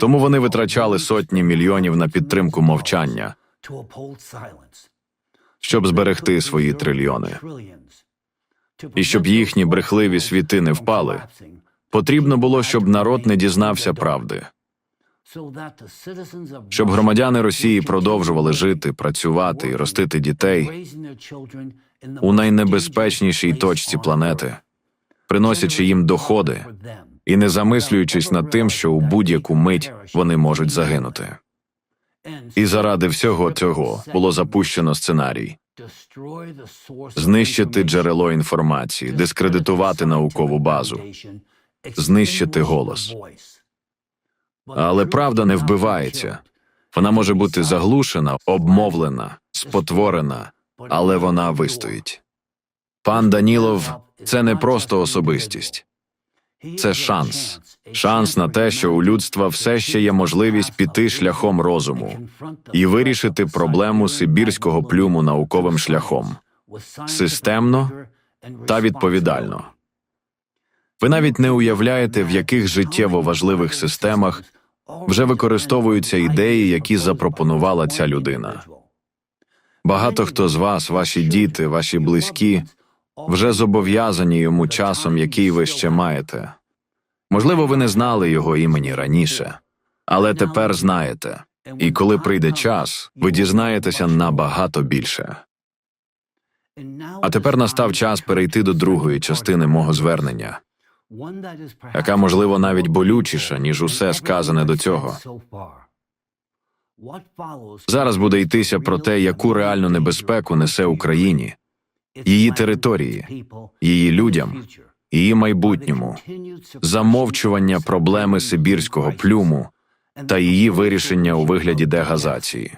Тому вони витрачали сотні мільйонів на підтримку мовчання, щоб зберегти свої трильйони. І щоб їхні брехливі світи не впали, потрібно було, щоб народ не дізнався правди, щоб громадяни Росії продовжували жити, працювати і ростити дітей у найнебезпечнішій точці планети, приносячи їм доходи і не замислюючись над тим, що у будь-яку мить вони можуть загинути. І заради всього цього було запущено сценарій знищити джерело інформації, дискредитувати наукову базу, знищити голос. Але правда не вбивається. Вона може бути заглушена, обмовлена, спотворена, але вона вистоїть. Пан Данілов це не просто особистість, це шанс. Шанс на те, що у людства все ще є можливість піти шляхом розуму і вирішити проблему сибірського плюму науковим шляхом системно та відповідально. Ви навіть не уявляєте, в яких життєво важливих системах вже використовуються ідеї, які запропонувала ця людина. Багато хто з вас, ваші діти, ваші близькі, вже зобов'язані йому часом, який ви ще маєте. Можливо, ви не знали його імені раніше, але тепер знаєте. І коли прийде час, ви дізнаєтеся набагато більше. А тепер настав час перейти до другої частини мого звернення, яка, можливо, навіть болючіша, ніж усе сказане до цього. Зараз буде йтися про те, яку реальну небезпеку несе Україні, її території, її людям, її майбутньому, замовчування проблеми сибірського плюму та її вирішення у вигляді дегазації.